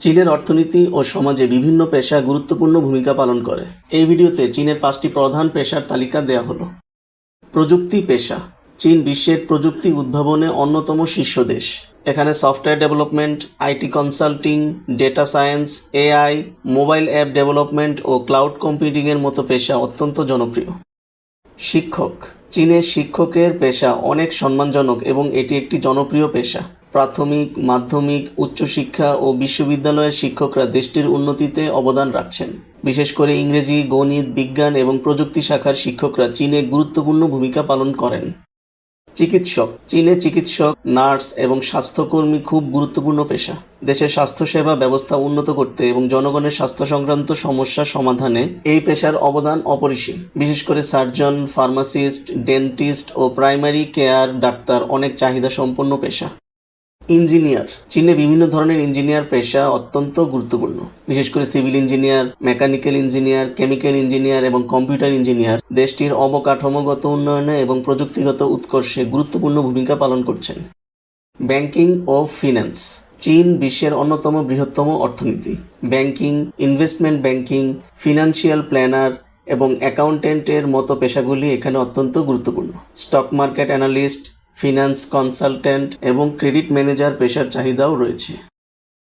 চীনের অর্থনীতি ও সমাজে বিভিন্ন পেশা গুরুত্বপূর্ণ ভূমিকা পালন করে। এই ভিডিওতে চীনের পাঁচটি প্রধান পেশার তালিকা দেওয়া হলো। প্রযুক্তি পেশা, চীন বিশ্বের প্রযুক্তি উদ্ভাবনে অন্যতম শীর্ষ দেশ। এখানে software development IT consulting, data science AI mobile app development O cloud কম্পিউটিংয়ের মতো পেশা অত্যন্ত জনপ্রিয়। শিক্ষক, চীনের শিক্ষকের পেশা অনেক সম্মানজনক এবং এটি একটি জনপ্রিয় পেশা। প্রাথমিক, মাধ্যমিক, উচ্চশিক্ষা ও বিশ্ববিদ্যালয়ের শিক্ষকরা দেশটির উন্নতিতে অবদান রাখছেন। বিশেষ করে ইংরেজি, গণিত, বিজ্ঞান এবং প্রযুক্তি শাখার শিক্ষকরা চীনে গুরুত্বপূর্ণ ভূমিকা পালন করেন। চিকিৎসক, চীনে চিকিৎসক, নার্স এবং স্বাস্থ্যকর্মী খুব গুরুত্বপূর্ণ পেশা। দেশের স্বাস্থ্যসেবা ব্যবস্থা উন্নত করতে এবং জনগণের স্বাস্থ্য সংক্রান্ত সমস্যা সমাধানে এই পেশার অবদান অপরিসীম। বিশেষ করে সার্জন, ফার্মাসিস্ট, ডেন্টিস্ট ও প্রাইমারি কেয়ার ডাক্তার অনেক চাহিদা সম্পন্ন পেশা। ইঞ্জিনিয়ার। চীনে বিভিন্ন ধরনের ইঞ্জিনিয়ার পেশা অত্যন্ত গুরুত্বপূর্ণ। বিশেষ করে civil engineer, mechanical engineer, chemical engineer এবং কম্পিউটার ইঞ্জিনিয়ার দেশটির অবকাঠামোগত উন্নয়নে এবং প্রযুক্তিগত উৎকর্ষে গুরুত্বপূর্ণ ভূমিকা পালন করছেন। ব্যাংকিং ও ফিন্যান্স, চীন বিশ্বের অন্যতম বৃহত্তম অর্থনীতি। Banking, investment banking, financial planner এবং অ্যাকাউন্টেন্টের মতো পেশাগুলি এখানে অত্যন্ত গুরুত্বপূর্ণ। Stock market analyst finance consultant এবং ক্রেডিট ম্যানেজার পেশার চাহিদাও রয়েছে।